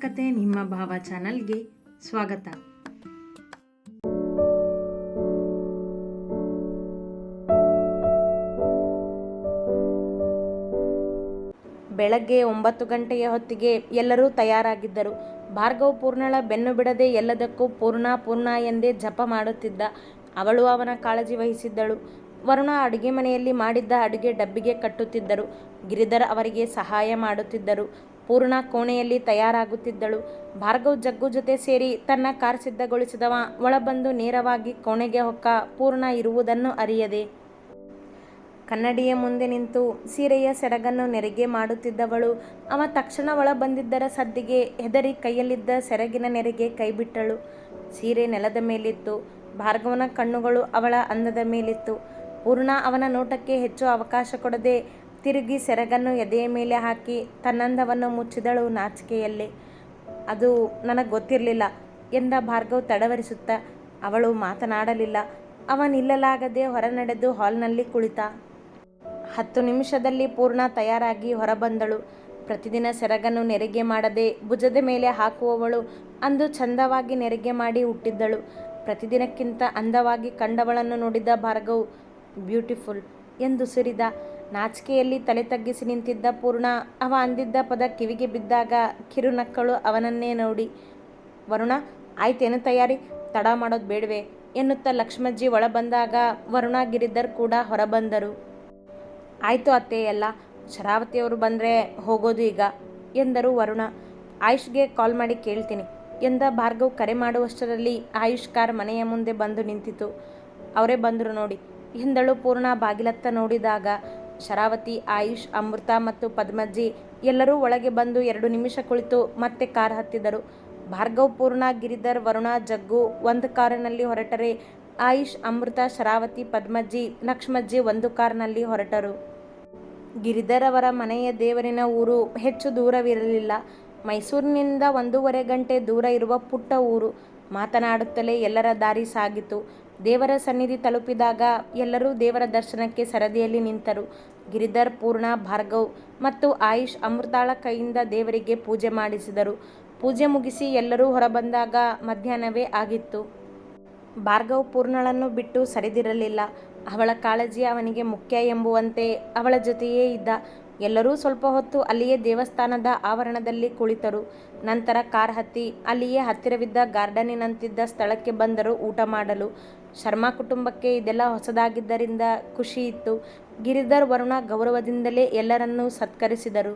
ಕತೆ ನಿಮ್ಮ ಭಾವ ಚಾನಲ್ಗೆ ಸ್ವಾಗತ. ಬೆಳಗ್ಗೆ ಒಂಬತ್ತು ಗಂಟೆಯ ಹೊತ್ತಿಗೆ ಎಲ್ಲರೂ ತಯಾರಾಗಿದ್ದರು. ಭಾರ್ಗವ್ ಪೂರ್ಣಳ ಬೆನ್ನು ಬಿಡದೆ ಎಲ್ಲದಕ್ಕೂ ಪೂರ್ಣ ಪೂರ್ಣ ಎಂದೇ ಜಪ ಮಾಡುತ್ತಿದ್ದ ಅವಳು ಅವನ ಕಾಳಜಿ ವಹಿಸಿದ್ದಳು. ವರುಣ ಅಡುಗೆ ಮನೆಯಲ್ಲಿ ಮಾಡಿದ್ದ ಅಡುಗೆ ಡಬ್ಬಿಗೆ ಕಟ್ಟುತ್ತಿದ್ದರು. ಗಿರಿಧರ್ ಅವರಿಗೆ ಸಹಾಯ ಮಾಡುತ್ತಿದ್ದರು. ಪೂರ್ಣ ಕೋಣೆಯಲ್ಲಿ ತಯಾರಾಗುತ್ತಿದ್ದಳು. ಭಾರ್ಗವ್ ಜಗ್ಗು ಜೊತೆ ಸೇರಿ ತನ್ನ ಕಾರ್ ಸಿದ್ಧಗೊಳಿಸಿದವ. ಒಳಬಂದು ನೇರವಾಗಿ ಕೋಣೆಗೆ ಹೊಕ್ಕ ಪೂರ್ಣ ಇರುವುದನ್ನು ಅರಿಯದೆ. ಕನ್ನಡಿಯ ಮುಂದೆ ನಿಂತು ಸೀರೆಯ ಸೆರಗನ್ನು ನೆರಿಗೆ ಮಾಡುತ್ತಿದ್ದವಳು. ಅವ ತಕ್ಷಣ ಒಳ ಬಂದಿದ್ದರ ಸದ್ದಿಗೆ ಹೆದರಿ ಕೈಯಲ್ಲಿದ್ದ ಸೆರಗಿನ ನೆರಿಗೆ ಕೈಬಿಟ್ಟಳು. ಸೀರೆ ನೆಲದ ಮೇಲಿತ್ತು. ಭಾರ್ಗವನ ಕಣ್ಣುಗಳು ಅವಳ ಅಂದದ ಮೇಲಿತ್ತು. ಪೂರ್ಣ ಅವನ ನೋಟಕ್ಕೆ ಹೆಚ್ಚು ಅವಕಾಶ ಕೊಡದೆ ತಿರುಗಿ ಸೆರಗನ್ನು ಎದೆಯ ಮೇಲೆ ಹಾಕಿ ತನ್ನಂದವನ್ನು ಮುಚ್ಚಿದಳು ನಾಚಿಕೆಯಲ್ಲಿ. ಅದು ನನಗೆ ಗೊತ್ತಿರಲಿಲ್ಲ ಎಂದ ಭಾರ್ಗವ್ ತಡವರಿಸುತ್ತಾ. ಅವಳು ಮಾತನಾಡಲಿಲ್ಲ. ಅವನಿಲ್ಲಲಾಗದೆ ಹೊರ ನಡೆದು ಹಾಲ್ನಲ್ಲಿ ಕುಳಿತ. ಹತ್ತು ನಿಮಿಷದಲ್ಲಿ ಪೂರ್ಣ ತಯಾರಾಗಿ ಹೊರಬಂದಳು. ಪ್ರತಿದಿನ ಸೆರಗನ್ನು ನೆರಿಗೆ ಮಾಡದೆ ಭುಜದ ಮೇಲೆ ಹಾಕುವವಳು ಅಂದು ಚಂದವಾಗಿ ನೆರಿಗೆ ಮಾಡಿ ಹುಟ್ಟಿದ್ದಳು. ಪ್ರತಿದಿನಕ್ಕಿಂತ ಅಂದವಾಗಿ ಕಂಡವಳನ್ನು ನೋಡಿದ ಭಾರ್ಗವ್, ಬ್ಯೂಟಿಫುಲ್ ಎಂದು ಸುರಿದ ನಾಚಿಕೆಯಲ್ಲಿ ತಲೆ ತಗ್ಗಿಸಿ ನಿಂತಿದ್ದ ಪೂರ್ಣ, ಅವ ಅಂದಿದ್ದ ಪದ ಕಿವಿಗೆ ಬಿದ್ದಾಗ ಕಿರುನಕ್ಕಳು ಅವನನ್ನೇ ನೋಡಿ, ವರುಣ ಆಯ್ತೇನು ತಯಾರಿ? ತಡ ಮಾಡೋದು ಬೇಡವೆ, ಎನ್ನುತ್ತಾ ಲಕ್ಷ್ಮಜ್ಜಿ ಒಳ ಬಂದಾಗ ವರುಣ ಗಿರಿದ್ದರ್ ಕೂಡ ಹೊರಬಂದರು ಆಯಿತು ಅತ್ತೆಯಲ್ಲ ಶರಾವತಿಯವರು ಬಂದರೆ ಹೋಗೋದು ಈಗ, ಎಂದರು ವರುಣ. ಆಯುಷ್ಗೆ ಕಾಲ್ ಮಾಡಿ ಕೇಳ್ತೀನಿ, ಎಂದ ಭಾರ್ಗವ್ ಕರೆ ಮಾಡುವಷ್ಟರಲ್ಲಿ ಆಯುಷ್ ಕಾರ್ ಮನೆಯ ಮುಂದೆ ಬಂದು ನಿಂತಿತು. ಅವರೇ ಬಂದರು ನೋಡಿ, ಎಂದಳು ಪೂರ್ಣ ಬಾಗಿಲತ್ತ ನೋಡಿದಾಗ ಶರಾವತಿ, ಆಯುಷ್, ಅಮೃತ ಮತ್ತು ಪದ್ಮಜ್ಜಿ ಎಲ್ಲರೂ ಒಳಗೆ ಬಂದು ಎರಡು ನಿಮಿಷ ಕುಳಿತು ಮತ್ತೆ ಕಾರ್ ಹತ್ತಿದರು. ಭಾರ್ಗವ್, ಪೂರ್ಣ, ಗಿರಿಧರ್, ವರುಣ, ಜಗ್ಗು ಒಂದು ಕಾರಿನಲ್ಲಿ ಹೊರಟರೆ. ಆಯುಷ್, ಅಮೃತ, ಶರಾವತಿ, ಪದ್ಮಜ್ಜಿ, ಲಕ್ಷ್ಮಜ್ಜಿ ಒಂದು ಕಾರ್ನಲ್ಲಿ ಹೊರಟರು. ಗಿರಿಧರ್ ಅವರ ಮನೆಯ ದೇವರಿನ ಊರು ಹೆಚ್ಚು ದೂರವಿರಲಿಲ್ಲ. ಮೈಸೂರಿನಿಂದ ಒಂದೂವರೆ ಗಂಟೆ ದೂರ ಇರುವ ಪುಟ್ಟ ಊರು. ಮಾತನಾಡುತ್ತಲೇ ಎಲ್ಲರ ದಾರಿ ಸಾಗಿತು. ದೇವರ ಸನ್ನಿಧಿ ತಲುಪಿದಾಗ ಎಲ್ಲರೂ ದೇವರ ದರ್ಶನಕ್ಕೆ ಸರದಿಯಲ್ಲಿ ನಿಂತರು. ಗಿರಿಧರ್, ಪೂರ್ಣ, ಭಾರ್ಗವ್ ಮತ್ತು ಆಯುಷ್ ಅಮೃತಾಳ ಕೈಯಿಂದ ದೇವರಿಗೆ ಪೂಜೆ ಮಾಡಿಸಿದರು. ಪೂಜೆ ಮುಗಿಸಿ ಎಲ್ಲರೂ ಹೊರಬಂದಾಗ ಮಧ್ಯಾಹ್ನವೇ ಆಗಿತ್ತು. ಭಾರ್ಗವ್ ಪೂರ್ಣಳನ್ನು ಬಿಟ್ಟು ಸರಿದಿರಲಿಲ್ಲ. ಅವಳ ಕಾಳಜಿ ಅವನಿಗೆ ಮುಖ್ಯ ಎಂಬುವಂತೆ ಅವಳ ಜೊತೆಯೇ ಇದ್ದ ಎಲ್ಲರೂ ಸ್ವಲ್ಪ ಹೊತ್ತು ಅಲ್ಲಿಯೇ ದೇವಸ್ಥಾನದ ಆವರಣದಲ್ಲಿ ಕುಳಿತರು. ನಂತರ ಕಾರ್ ಹತ್ತಿ ಅಲ್ಲಿಯೇ ಹತ್ತಿರವಿದ್ದ ಗಾರ್ಡನಿನಂತಿದ್ದ ಸ್ಥಳಕ್ಕೆ ಬಂದರು ಊಟ ಮಾಡಲು. ಶರ್ಮಾ ಕುಟುಂಬಕ್ಕೆ ಇದೆಲ್ಲ ಹೊಸದಾಗಿದ್ದರಿಂದ ಖುಷಿ ಇತ್ತು. ಗಿರಿಧರ್ ವರುಣ ಗೌರವದಿಂದಲೇ ಎಲ್ಲರನ್ನೂ ಸತ್ಕರಿಸಿದರು.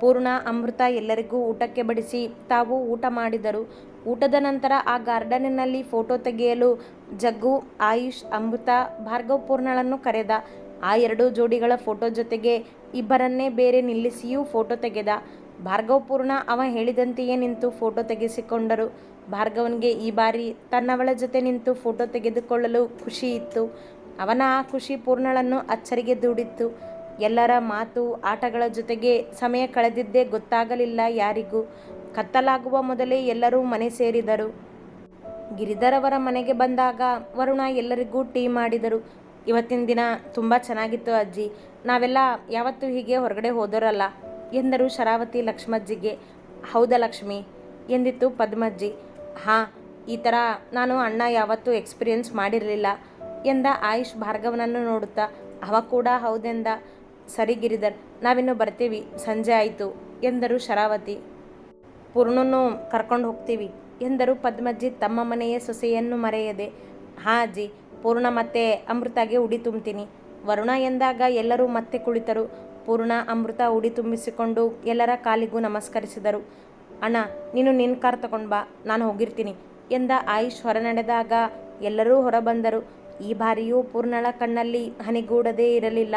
ಪೂರ್ಣ ಅಮೃತ ಎಲ್ಲರಿಗೂ ಊಟಕ್ಕೆ ಬಡಿಸಿ ತಾವು ಊಟ ಮಾಡಿದರು. ಊಟದ ನಂತರ ಆ ಗಾರ್ಡನಿನಲ್ಲಿ ಫೋಟೋ ತೆಗೆಯಲು ಜಗ್ಗು, ಆಯುಷ್, ಅಮೃತ, ಭಾರ್ಗವ್ ಪೂರ್ಣಳನ್ನು ಕರೆದ. ಆ ಎರಡು ಜೋಡಿಗಳ ಫೋಟೋ ಜೊತೆಗೆ ಇಬ್ಬರನ್ನೇ ಬೇರೆ ನಿಲ್ಲಿಸಿಯೂ ಫೋಟೋ ತೆಗೆದ. ಭಾರ್ಗವ್ ಪೂರ್ಣ ಅವ ಹೇಳಿದಂತೆಯೇ ನಿಂತು ಫೋಟೋ ತೆಗೆಸಿಕೊಂಡರು. ಭಾರ್ಗವನಿಗೆ ಈ ಬಾರಿ ತನ್ನವಳ ಜೊತೆ ನಿಂತು ಫೋಟೋ ತೆಗೆದುಕೊಳ್ಳಲು ಖುಷಿ ಇತ್ತು. ಅವನ ಆ ಖುಷಿ ಪೂರ್ಣಳನ್ನು ಅಚ್ಚರಿಗೆ ದೂಡಿತ್ತು. ಎಲ್ಲರ ಮಾತು, ಆಟಗಳ ಜೊತೆಗೆ ಸಮಯ ಕಳೆದಿದ್ದೇ ಗೊತ್ತಾಗಲಿಲ್ಲ ಯಾರಿಗೂ. ಕತ್ತಲಾಗುವ ಮೊದಲೇ ಎಲ್ಲರೂ ಮನೆ ಸೇರಿದರು. ಗಿರಿಧರವರ ಮನೆಗೆ ಬಂದಾಗ ವರುಣ ಎಲ್ಲರಿಗೂ ಟೀ ಮಾಡಿದರು. ಇವತ್ತಿನ ದಿನ ತುಂಬ ಚೆನ್ನಾಗಿತ್ತು ಅಜ್ಜಿ. ನಾವೆಲ್ಲ ಯಾವತ್ತೂ ಹೀಗೆ ಹೊರಗಡೆ ಹೋದೋರಲ್ಲ. ಎಂದರು ಶರಾವತಿ ಲಕ್ಷ್ಮಜ್ಜಿಗೆ, ಹೌದಾ ಲಕ್ಷ್ಮಿ? ಎಂದಿತ್ತು ಪದ್ಮಜ್ಜಿ. ಹಾಂ, ಈ ಥರ ನಾನು ಅಣ್ಣ ಯಾವತ್ತೂ ಎಕ್ಸ್ಪೀರಿಯನ್ಸ್ ಮಾಡಿರಲಿಲ್ಲ. ಎಂದ ಆಯುಷ್ ಭಾರ್ಗವನನ್ನು ನೋಡುತ್ತಾ, ಅವ ಕೂಡ ಹೌದೆಂದ? ಸರಿ ಗಿರಿಧರ್, ನಾವಿನ್ನು ಬರ್ತೀವಿ, ಸಂಜೆ ಆಯಿತು, ಎಂದರು ಶರಾವತಿ. ಪೂರ್ಣನೂ ಕರ್ಕೊಂಡು ಹೋಗ್ತೀವಿ, ಎಂದರು ಪದ್ಮಜ್ಜಿ ತಮ್ಮ ಮನೆಯ ಸೊಸೆಯನ್ನು ಮರೆಯದೆ. ಹಾಂ ಅಜ್ಜಿ ಪೂರ್ಣ ಮತ್ತೆ ಅಮೃತಾಗೆ ಉಡಿ ತುಂಬ್ತೀನಿ. ವರುಣ ಎಂದಾಗ ಎಲ್ಲರೂ ಮತ್ತೆ ಕುಳಿತರು. ಪೂರ್ಣ, ಅಮೃತ ಉಡಿ ತುಂಬಿಸಿಕೊಂಡು ಎಲ್ಲರ ಕಾಲಿಗೂ ನಮಸ್ಕರಿಸಿದರು. ಅಣ್ಣ, ನೀನು ನಿನ್ನ ಕಾರ್ ತಗೊಂಡು ಬಾ, ನಾನು ಹೋಗಿರ್ತೀನಿ ಎಂದ ಆಯುಷ್ ಹೊರ ನಡೆದಾಗ ಎಲ್ಲರೂ ಹೊರಬಂದರು. ಈ ಬಾರಿಯೂ ಪೂರ್ಣಳ ಕಣ್ಣಲ್ಲಿ ಹನಿಗೂಡದೇ ಇರಲಿಲ್ಲ.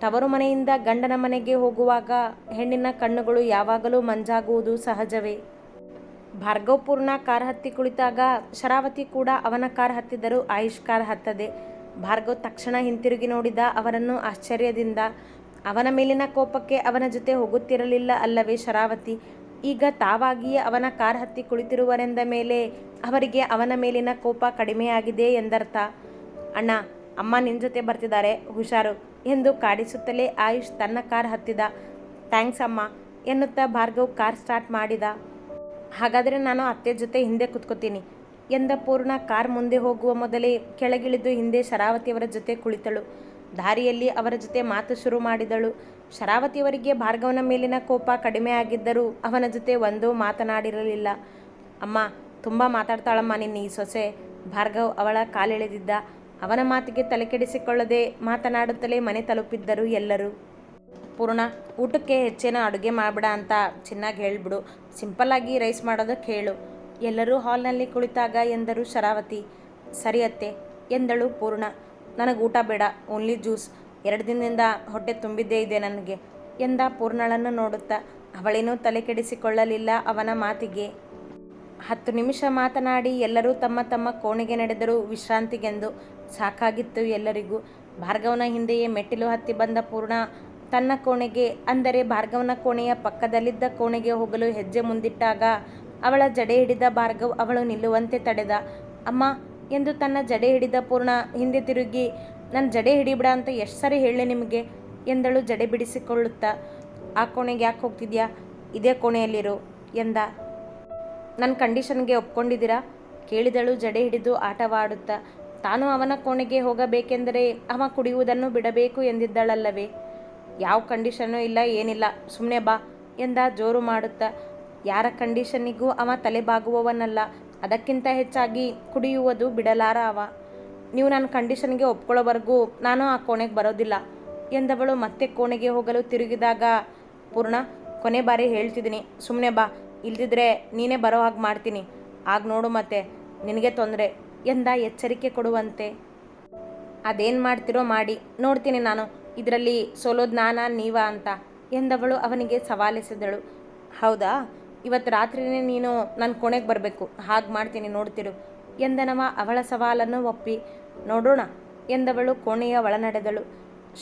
ತವರು ಮನೆಯಿಂದ ಗಂಡನ ಮನೆಗೆ ಹೋಗುವಾಗ ಹೆಣ್ಣಿನ ಕಣ್ಣುಗಳು ಯಾವಾಗಲೂ ಮಂಜಾಗುವುದು ಸಹಜವೇ. ಭಾರ್ಗವ್ ಪೂರ್ಣ ಕಾರ್ ಹತ್ತಿ ಕುಳಿತಾಗ ಶರಾವತಿ ಕೂಡ ಅವನ ಕಾರ್ ಹತ್ತಿದರು ಆಯುಷ್ ಕಾರ್ ಹತ್ತದೆ. ಭಾರ್ಗವ್ ತಕ್ಷಣ ಹಿಂತಿರುಗಿ ನೋಡಿದ ಅವರನ್ನು ಆಶ್ಚರ್ಯದಿಂದ, ಅವನ ಮೇಲಿನ ಕೋಪಕ್ಕೆ ಅವನ ಜೊತೆ ಹೋಗುತ್ತಿರಲಿಲ್ಲ ಅಲ್ಲವೇ ಶರಾವತಿ. ಈಗ ತಾವಾಗಿಯೇ ಅವನ ಕಾರ್ ಹತ್ತಿ ಕುಳಿತಿರುವರೆಂದ ಮೇಲೆ ಅವರಿಗೆ ಅವನ ಮೇಲಿನ ಕೋಪ ಕಡಿಮೆಯಾಗಿದೆ ಎಂದರ್ಥ. ಅಣ್ಣ, ಅಮ್ಮ ನಿನ್ನ ಜೊತೆ ಬರ್ತಿದ್ದಾರೆ, ಹುಷಾರು ಎಂದು ಕಾಡಿಸುತ್ತಲೇ ಆಯುಷ್ ತನ್ನ ಕಾರ್ ಹತ್ತಿದ. ಥ್ಯಾಂಕ್ಸ್ ಅಮ್ಮ ಎನ್ನುತ್ತಾ ಭಾರ್ಗವ್ ಕಾರ್ ಸ್ಟಾರ್ಟ್ ಮಾಡಿದ. ಹಾಗಾದರೆ ನಾನು ಅತ್ತೆ ಜೊತೆ ಹಿಂದೆ ಕುತ್ಕೋತೀನಿ. ಎಂದ ಪೂರ್ಣ ಕಾರ್ ಮುಂದೆ ಹೋಗುವ ಮೊದಲೇ ಕೆಳಗಿಳಿದು ಹಿಂದೆ ಶರಾವತಿಯವರ ಜೊತೆ ಕುಳಿತಳು. ದಾರಿಯಲ್ಲಿ ಅವರ ಜೊತೆ ಮಾತು ಶುರು ಮಾಡಿದಳು. ಶರಾವತಿಯವರಿಗೆ ಭಾರ್ಗವನ ಮೇಲಿನ ಕೋಪ ಕಡಿಮೆ ಆಗಿದ್ದರೂ ಅವನ ಜೊತೆ ಒಂದೂ ಮಾತನಾಡಿರಲಿಲ್ಲ. ಅಮ್ಮ, ತುಂಬ ಮಾತಾಡ್ತಾಳಮ್ಮ ನಿನ್ನ ಈ ಸೊಸೆ. ಭಾರ್ಗವ್ ಅವಳ ಕಾಲೆಳೆದಿದ್ದ. ಅವನ ಮಾತಿಗೆ ತಲೆಕೆಡಿಸಿಕೊಳ್ಳದೆ ಮಾತನಾಡುತ್ತಲೇ ಮನೆ ತಲುಪಿದ್ದರು ಎಲ್ಲರೂ. ಪೂರ್ಣ, ಊಟಕ್ಕೆ ಹೆಚ್ಚೇನೋ ಅಡುಗೆ ಮಾಡಬೇಡ ಅಂತ ಚೆನ್ನಾಗಿ ಹೇಳಿಬಿಡು. ಸಿಂಪಲ್ಲಾಗಿ ರೈಸ್ ಮಾಡೋದಕ್ಕೆ ಹೇಳು ಎಲ್ಲರೂ ಹಾಲ್ನಲ್ಲಿ ಕುಳಿತಾಗ ಎಂದರು ಶರಾವತಿ. ಸರಿ ಅತ್ತೆ, ಎಂದಳು ಪೂರ್ಣ. ನನಗೆ ಊಟ ಬೇಡ ಓನ್ಲಿ ಜ್ಯೂಸ್ ಎರಡು ದಿನದಿಂದ ಹೊಟ್ಟೆ ತುಂಬಿದ್ದೇ ಇದೆ ನನಗೆ, ಎಂದ ಪೂರ್ಣಳನ್ನು ನೋಡುತ್ತಾ. ಅವಳೇನೂ ತಲೆ ಕೆಡಿಸಿಕೊಳ್ಳಲಿಲ್ಲ ಅವನ ಮಾತಿಗೆ. ಹತ್ತು ನಿಮಿಷ ಮಾತನಾಡಿ ಎಲ್ಲರೂ ತಮ್ಮ ತಮ್ಮ ಕೋಣೆಗೆ ನಡೆದರು ವಿಶ್ರಾಂತಿಗೆಂದು. ಸಾಕಾಗಿತ್ತು ಎಲ್ಲರಿಗೂ. ಭಾರ್ಗವನ ಹಿಂದೆಯೇ ಮೆಟ್ಟಿಲು ಹತ್ತಿ ಬಂದ ಪೂರ್ಣ ತನ್ನ ಕೋಣೆಗೆ, ಅಂದರೆ ಭಾರ್ಗವನ ಕೋಣೆಯ ಪಕ್ಕದಲ್ಲಿದ್ದ ಕೋಣೆಗೆ ಹೋಗಲು ಹೆಜ್ಜೆ ಮುಂದಿಟ್ಟಾಗ, ಅವಳ ಜಡೆ ಹಿಡಿದ ಭಾರ್ಗವ್ ಅವಳು ನಿಲ್ಲುವಂತೆ ತಡೆದ, ಅಮ್ಮ, ಎಂದು ತನ್ನ ಜಡೆ ಹಿಡಿದ ಪೂರ್ಣ ಹಿಂದೆ ತಿರುಗಿ, ನನ್ನ ಜಡೆ ಹಿಡಿಬಿಡ ಅಂತ ಎಷ್ಟು ಸರಿ ಹೇಳಿ ನಿಮಗೆ? ಎಂದಳು ಜಡೆ ಬಿಡಿಸಿಕೊಳ್ಳುತ್ತಾ, ಆ ಕೋಣೆಗೆ ಯಾಕೆ ಹೋಗ್ತಿದ್ಯಾ? ಇದೇ ಕೋಣೆಯಲ್ಲಿರು, ಎಂದ. ನನ್ನ ಕಂಡೀಷನ್ಗೆ ಒಪ್ಕೊಂಡಿದ್ದೀರಾ? ಕೇಳಿದಳು ಜಡೆ ಹಿಡಿದು ಆಟವಾಡುತ್ತಾ, ತಾನು ಅವನ ಕೋಣೆಗೆ ಹೋಗಬೇಕೆಂದರೆ ಅವ ಕುಡಿಯುವುದನ್ನು ಬಿಡಬೇಕು ಎಂದಿದ್ದಳಲ್ಲವೇ? ಯಾವ ಕಂಡೀಷನ್ನೂ ಇಲ್ಲ, ಏನಿಲ್ಲ. ಸುಮ್ಮನೆ ಬಾ ಎಂದ ಜೋರು ಮಾಡುತ್ತಾ. ಯಾರ ಕಂಡೀಷನ್ನಿಗೂ ಅವ ತಲೆಬಾಗುವವನಲ್ಲ. ಅದಕ್ಕಿಂತ ಹೆಚ್ಚಾಗಿ ಕುಡಿಯುವುದು ಬಿಡಲಾರ ಅವ. ನೀವು ನನ್ನ ಕಂಡೀಷನ್ಗೆ ಒಪ್ಕೊಳ್ಳೋವರೆಗೂ ನಾನು ಆ ಕೋಣೆಗೆ ಬರೋದಿಲ್ಲ ಎಂದವಳು ಮತ್ತೆ ಕೋಣೆಗೆ ಹೋಗಲು ತಿರುಗಿದಾಗ, ಪೂರ್ಣ, ಕೊನೆ ಬಾರಿ ಹೇಳ್ತಿದ್ದೀನಿ. ಸುಮ್ಮನೆ ಬಾ, ಇಲ್ದಿದ್ರೆ ನೀನೇ ಬರೋ ಹಾಗೆ ಮಾಡ್ತೀನಿ. ಆಗ ನೋಡು ಮತ್ತೆ, ನಿನಗೆ ತೊಂದರೆ ಎಂದ ಎಚ್ಚರಿಕೆ ಕೊಡುವಂತೆ. ಅದೇನು ಮಾಡ್ತಿರೋ ಮಾಡಿ, ನೋಡ್ತೀನಿ ನಾನು. ಇದರಲ್ಲಿ ಸೋಲೋದು ನಾನಾ ನೀವಾ ಅಂತ ಎಂದವಳು ಅವನಿಗೆ ಸವಾಲಿಸಿದಳು. ಹೌದಾ? ಇವತ್ತು ರಾತ್ರಿನೇ ನೀನು ನನ್ನ ಕೋಣೆಗೆ ಬರಬೇಕು. ಹಾಗೆ ಮಾಡ್ತೀನಿ ನೋಡ್ತಿರು ಎಂದನವ ಅವಳ ಸವಾಲನ್ನು ಒಪ್ಪಿ. ನೋಡೋಣ ಎಂದವಳು ಕೋಣೆಯ ಒಳ ನಡೆದಳು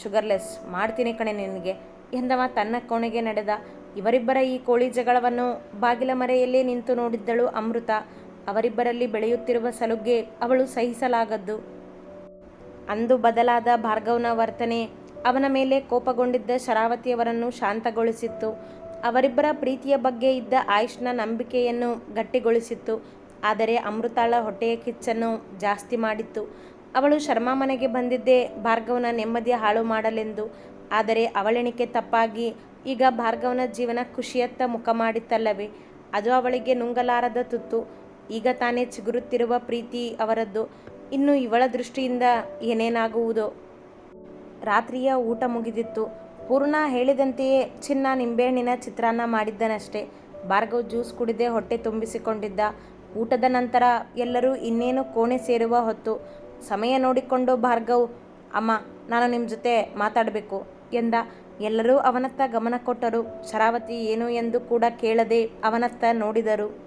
ಶುಗರ್ಲೆಸ್, ಮಾಡ್ತೀನಿ ಕಣೆ ನಿನಗೆ ಎಂದವ ತನ್ನ ಕೋಣೆಗೆ ನಡೆದ. ಇವರಿಬ್ಬರ ಈ ಕೋಳಿ ಜಗಳವನ್ನು ಬಾಗಿಲ ಮರೆಯಲ್ಲೇ ನಿಂತು ನೋಡಿದ್ದಳು ಅಮೃತ. ಅವರಿಬ್ಬರಲ್ಲಿ ಬೆಳೆಯುತ್ತಿರುವ ಸಲುಗೆ ಅವಳು ಸಹಿಸಲಾಗದ್ದು. ಅಂದು ಬದಲಾದ ಭಾರ್ಗವನ ವರ್ತನೆ ಅವನ ಮೇಲೆ ಕೋಪಗೊಂಡಿದ್ದ ಶರಾವತಿಯವರನ್ನು ಶಾಂತಗೊಳಿಸಿತ್ತು. ಅವರಿಬ್ಬರ ಪ್ರೀತಿಯ ಬಗ್ಗೆ ಇದ್ದ ಆಯುಷ್ನ ನಂಬಿಕೆಯನ್ನು ಗಟ್ಟಿಗೊಳಿಸಿತ್ತು. ಆದರೆ ಅಮೃತಾಳ ಹೊಟ್ಟೆಯ ಕಿಚ್ಚನ್ನು ಜಾಸ್ತಿ ಮಾಡಿತ್ತು. ಅವಳು ಶರ್ಮಾ ಮನೆಗೆ ಬಂದಿದ್ದೇ ಭಾರ್ಗವನ ನೆಮ್ಮದಿ ಹಾಳು ಮಾಡಲೆಂದು. ಆದರೆ ಅವಳೆಣಿಕೆ ತಪ್ಪಾಗಿ ಈಗ ಭಾರ್ಗವನ ಜೀವನ ಖುಷಿಯತ್ತ ಮುಖ ಮಾಡಿತ್ತಲ್ಲವೇ? ಅದು ಅವಳಿಗೆ ನುಂಗಲಾರದ ತುತ್ತು. ಈಗ ತಾನೇ ಚಿಗುರುತ್ತಿರುವ ಪ್ರೀತಿ ಅವರದ್ದು. ಇನ್ನು ಇವಳ ದೃಷ್ಟಿಯಿಂದ ಏನೇನಾಗುವುದೋ? ರಾತ್ರಿಯ ಊಟ ಮುಗಿದಿತ್ತು. ಪೂರ್ಣ ಹೇಳಿದಂತೆಯೇ ಚಿನ್ನ ನಿಂಬೆಹಣ್ಣಿನ ಚಿತ್ರಾನ್ನ ಮಾಡಿದ್ದನಷ್ಟೇ. ಭಾರ್ಗವ್ ಜ್ಯೂಸ್ ಕುಡಿದೇ ಹೊಟ್ಟೆ ತುಂಬಿಸಿಕೊಂಡಿದ್ದ. ಊಟದ ನಂತರ ಎಲ್ಲರೂ ಇನ್ನೇನು ಕೋಣೆ ಸೇರುವ ಹೊತ್ತು. ಸಮಯ ನೋಡಿಕೊಂಡು ಭಾರ್ಗವ್, ಅಮ್ಮ, ನಾನು ನಿಮ್ಮ ಜೊತೆ ಮಾತಾಡಬೇಕು ಎಂದ. ಎಲ್ಲರೂ ಅವನತ್ತ ಗಮನ ಕೊಟ್ಟರು. ಶರಾವತಿ ಏನು ಎಂದು ಕೂಡ ಕೇಳದೆ ಅವನತ್ತ ನೋಡಿದರು.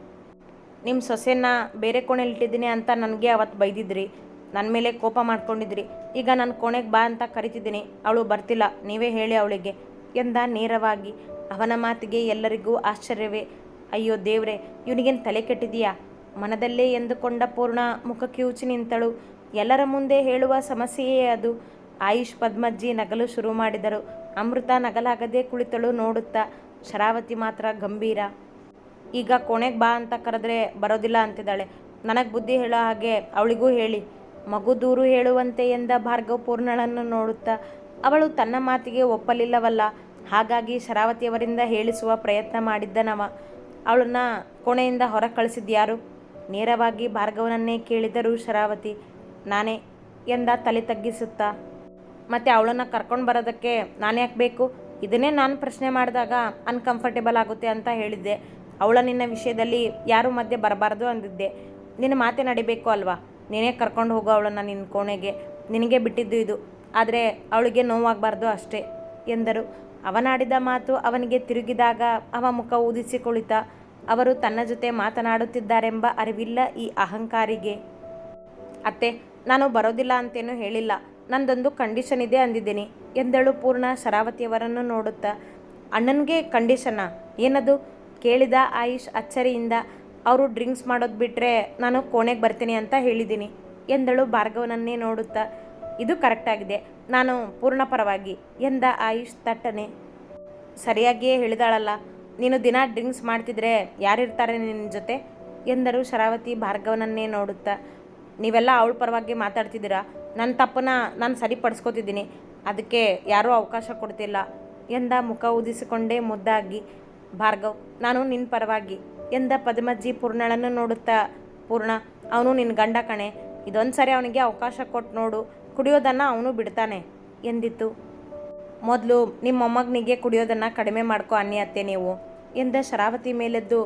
ನಿಮ್ಮ ಸೊಸೆನ ಬೇರೆ ಕೋಣೆಲಿಟ್ಟಿದ್ದೀನಿ ಅಂತ ನನಗೆ ಅವತ್ತು ಬೈದಿದ್ರಿ. ನನ್ನ ಮೇಲೆ ಕೋಪ ಮಾಡ್ಕೊಂಡಿದ್ರಿ. ಈಗ ನಾನು ಕೋಣೆಗೆ ಬಾ ಅಂತ ಕರಿತಿದ್ದೀನಿ. ಅವಳು ಬರ್ತಿಲ್ಲ. ನೀವೇ ಹೇಳಿ ಅವಳಿಗೆ. ಎಂದ ನೇರವಾಗಿ, ಅವನ ಮಾತಿಗೆ ಎಲ್ಲರಿಗೂ ಆಶ್ಚರ್ಯವೇ. ಅಯ್ಯೋ ದೇವ್ರೆ, ಇವನಿಗೇನು ತಲೆ ಕೆಟ್ಟಿದೀಯಾ ಮನದಲ್ಲೇ ಎಂದುಕೊಂಡ ಪೂರ್ಣ ಮುಖ ಕಿವುಚಿ ನಿಂತಳು. ಎಲ್ಲರ ಮುಂದೆ ಹೇಳುವ ಸಮಸ್ಯೆಯೇ ಅದು. ಆಯುಷ್ ಪದ್ಮಜ್ಜಿ ನಗಲು ಶುರು ಮಾಡಿದರು. ಅಮೃತ ನಗಲಾಗದೆ ಕುಳಿತಳು ನೋಡುತ್ತಾ, ಶರಾವತಿ ಮಾತ್ರ ಗಂಭೀರ. ಈಗ ಕೋಣೆಗೆ ಬಾ ಅಂತ ಕರೆದ್ರೆ ಬರೋದಿಲ್ಲ ಅಂತಿದ್ದಾಳೆ. ನನಗೆ ಬುದ್ಧಿ ಹೇಳೋ ಹಾಗೆ ಅವಳಿಗೂ ಹೇಳಿ. ಮಗು ದೂರು ಹೇಳುವಂತೆ ಎಂದ ಭಾರ್ಗವ್ ಪೂರ್ಣಳನ್ನು ನೋಡುತ್ತಾ, ಅವಳು ತನ್ನ ಮಾತಿಗೆ ಒಪ್ಪಲಿಲ್ಲವಲ್ಲ, ಹಾಗಾಗಿ ಶರಾವತಿಯವರಿಂದ ಹೇಳಿಸುವ ಪ್ರಯತ್ನ ಮಾಡಿದ್ದನವ ಅವಳನ್ನ ಕೋಣೆಯಿಂದ ಹೊರ ಕಳಿಸಿದ್ಯಾರು? ನೇರವಾಗಿ ಭಾರ್ಗವನನ್ನೇ ಕೇಳಿದರು ಶರಾವತಿ, ನಾನೇ ಎಂದ ತಲೆ ತಗ್ಗಿಸುತ್ತಾ. ಮತ್ತು ಅವಳನ್ನು ಕರ್ಕೊಂಡು ಬರೋದಕ್ಕೆ ನಾನು ಯಾಕೆ ಬೇಕು? ಇದನ್ನೇ ನಾನು ಪ್ರಶ್ನೆ ಮಾಡಿದಾಗ ಅನ್ಕಂಫರ್ಟೇಬಲ್ ಆಗುತ್ತೆ ಅಂತ ಹೇಳಿದ್ದೆ. ಅವಳ ನಿನ್ನ ವಿಷಯದಲ್ಲಿ ಯಾರೂ ಮಧ್ಯೆ ಬರಬಾರ್ದು ಅಂದಿದ್ದೆ. ನಿನ್ನ ಮಾತೆ ನಡಿಬೇಕು ಅಲ್ವಾ? ನೀನೇ ಕರ್ಕೊಂಡು ಹೋಗೋ ಅವಳನ್ನು ನಿನ್ನ ಕೋಣೆಗೆ. ನಿನಗೆ ಬಿಟ್ಟಿದ್ದು ಇದು. ಆದರೆ ಅವಳಿಗೆ ನೋವಾಗಬಾರ್ದು ಅಷ್ಟೇ ಎಂದರು. ಅವನಾಡಿದ ಮಾತು ಅವನಿಗೆ ತಿರುಗಿದಾಗ ಅವ ಮುಖ ಊದಿಸಿ ಕುಳಿತ ಅವರು ತನ್ನ ಜೊತೆ ಮಾತನಾಡುತ್ತಿದ್ದಾರೆಂಬ ಅರಿವಿಲ್ಲ ಈ ಅಹಂಕಾರಿಗೆ. ಅತ್ತೆ, ನಾನು ಬರೋದಿಲ್ಲ ಅಂತೇನು ಹೇಳಿಲ್ಲ. ನಂದೊಂದು ಕಂಡೀಷನ್ ಇದೆ ಅಂದಿದ್ದೀನಿ ಎಂದಳು ಪೂರ್ಣ ಶರಾವತಿಯವರನ್ನು ನೋಡುತ್ತಾ. ಅಣ್ಣನಿಗೆ ಕಂಡೀಷನ್ನ ಏನದು? ಕೇಳಿದ ಆಯುಷ್ ಅಚ್ಚರಿಯಿಂದ ಅವರು ಡ್ರಿಂಕ್ಸ್ ಮಾಡೋದು ಬಿಟ್ಟರೆ ನಾನು ಕೋಣೆಗೆ ಬರ್ತೀನಿ ಅಂತ ಹೇಳಿದ್ದೀನಿ ಎಂದಳು ಭಾರ್ಗವನನ್ನೇ ನೋಡುತ್ತಾ, ಇದು ಕರೆಕ್ಟಾಗಿದೆ ನಾನು ಪೂರ್ಣ ಪರವಾಗಿ ಎಂದ ಆಯುಷ್ ತಟ್ಟನೆ. ಸರಿಯಾಗಿಯೇ ಹೇಳಿದಾಳಲ್ಲ. ನೀನು ದಿನ ಡ್ರಿಂಕ್ಸ್ ಮಾಡ್ತಿದ್ರೆ ಯಾರಿರ್ತಾರೆ ನಿನ್ನ ಜೊತೆ? ಎಂದರು ಶರಾವತಿ ಭಾರ್ಗವನನ್ನೇ ನೋಡುತ್ತಾ, ನೀವೆಲ್ಲ ಅವಳ ಪರವಾಗಿ ಮಾತಾಡ್ತಿದ್ದೀರಾ? ನನ್ನ ತಪ್ಪನ್ನ ನಾನು ಸರಿಪಡಿಸ್ಕೋತಿದ್ದೀನಿ. ಅದಕ್ಕೆ ಯಾರೂ ಅವಕಾಶ ಕೊಡ್ತಿಲ್ಲ. ಎಂದ ಮುಖ ಉದಿಸಿಕೊಂಡೇ ಮುದ್ದಾಗಿ, ಭಾರ್ಗವ್, ನಾನು ನಿನ್ನ ಪರವಾಗಿ ಎಂದ ಪದ್ಮಜ್ಜಿ ಪೂರ್ಣಳನ್ನು ನೋಡುತ್ತಾ, ಪೂರ್ಣ, ಅವನು ನಿನ್ನ ಗಂಡ ಕಣೆ ಇದೊಂದು ಸರಿ ಅವನಿಗೆ ಅವಕಾಶ ಕೊಟ್ಟು ನೋಡು, ಕುಡಿಯೋದನ್ನು ಅವನು ಬಿಡ್ತಾನೆ, ಎಂದಿತ್ತು. ಮೊದಲು, ನಿಮ್ಮ ಮೊಮ್ಮಗನಿಗೆ ಕುಡಿಯೋದನ್ನು ಕಡಿಮೆ ಮಾಡ್ಕೊ ಅತ್ತೆ ನೀವು, ಎಂದ ಶರಾವತಿ ಮೇಲೆದ್ದು,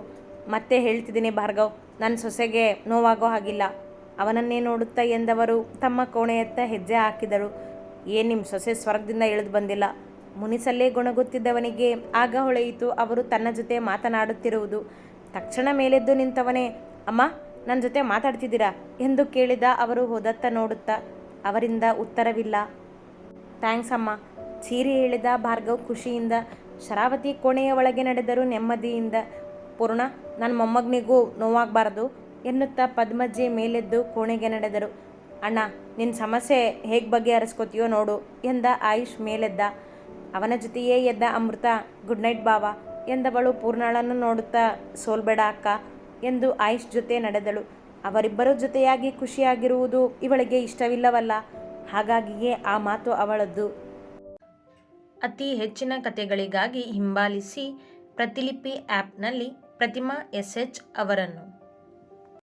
ಮತ್ತೆ ಹೇಳ್ತಿದ್ದೀನಿ ಭಾರ್ಗವ್ ನನ್ನ ಸೊಸೆಗೆ ನೋವಾಗೋ ಹಾಗಿಲ್ಲ, ಅವನನ್ನೇ ನೋಡುತ್ತಾ ಎಂದವರು ತಮ್ಮ ಕೋಣೆಯತ್ತ ಹೆಜ್ಜೆ ಹಾಕಿದರು, ಏನು ನಿಮ್ಮ ಸೊಸೆ ಸ್ವರ್ಗದಿಂದ ಇಳಿದು ಬಂದಿಲ್ಲ, ಮುನಿಸಲ್ಲೇ ಗುಣಗುತ್ತಿದ್ದವನಿಗೆ ಆಗ ಹೊಳೆಯಿತು, ಅವರು ತನ್ನ ಜೊತೆ ಮಾತನಾಡುತ್ತಿರುವುದು ತಕ್ಷಣ ಮೇಲೆದ್ದು ನಿಂತವನೇ, ಅಮ್ಮ ನನ್ನ ಜೊತೆ ಮಾತಾಡ್ತಿದ್ದೀರಾ? ಎಂದು ಕೇಳಿದ ಅವರು ಹೋದತ್ತ ನೋಡುತ್ತಾ, ಅವರಿಂದ ಉತ್ತರವಿಲ್ಲ. ಥ್ಯಾಂಕ್ಸ್ ಅಮ್ಮ ಸೀರೆ ಹೇಳಿದ ಭಾರ್ಗವ್ ಖುಷಿಯಿಂದ, ಶರಾವತಿ ಕೋಣೆಯ ಒಳಗೆ ನಡೆದರು ನೆಮ್ಮದಿಯಿಂದ, ಪೂರ್ಣ ನನ್ನ ಮೊಮ್ಮಗನಿಗೂ ನೋವಾಗಬಾರ್ದು, ಎನ್ನುತ್ತಾ ಪದ್ಮಜ್ಜಿ ಮೇಲೆದ್ದು ಕೋಣೆಗೆ ನಡೆದರು. ಅಣ್ಣ ನಿನ್ನ ಸಮಸ್ಯೆ ಹೇಗೆ ಬಗೆಹರಿಸ್ಕೋತೀಯೋ ನೋಡು, ಎಂದ ಆಯುಷ್ ಮೇಲೆದ್ದ. ಅವನ ಜೊತೆಯೇ ಎದ್ದ ಅಮೃತ, ಗುಡ್ ನೈಟ್ ಬಾವ. ಎಂದವಳು ಪೂರ್ಣಳನ್ನು ನೋಡುತ್ತಾ ಸೋಲ್ಬೇಡ ಅಕ್ಕ, ಎಂದು ಆಯುಷ್ ಜೊತೆ ನಡೆದಳು. ಅವರಿಬ್ಬರ ಜೊತೆಯಾಗಿ ಖುಷಿಯಾಗಿರುವುದು ಇವಳಿಗೆ ಇಷ್ಟವಿಲ್ಲವಲ್ಲ. ಹಾಗಾಗಿಯೇ ಆ ಮಾತು ಅವಳದ್ದು ಅತಿ ಹೆಚ್ಚಿನ ಕಥೆಗಳಿಗಾಗಿ ಹಿಂಬಾಲಿಸಿ ಪ್ರತಿಲಿಪಿ ಆ್ಯಪ್ನಲ್ಲಿ ಪ್ರತಿಮಾ ಎಸ್ ಎಚ್ ಅವರನ್ನು.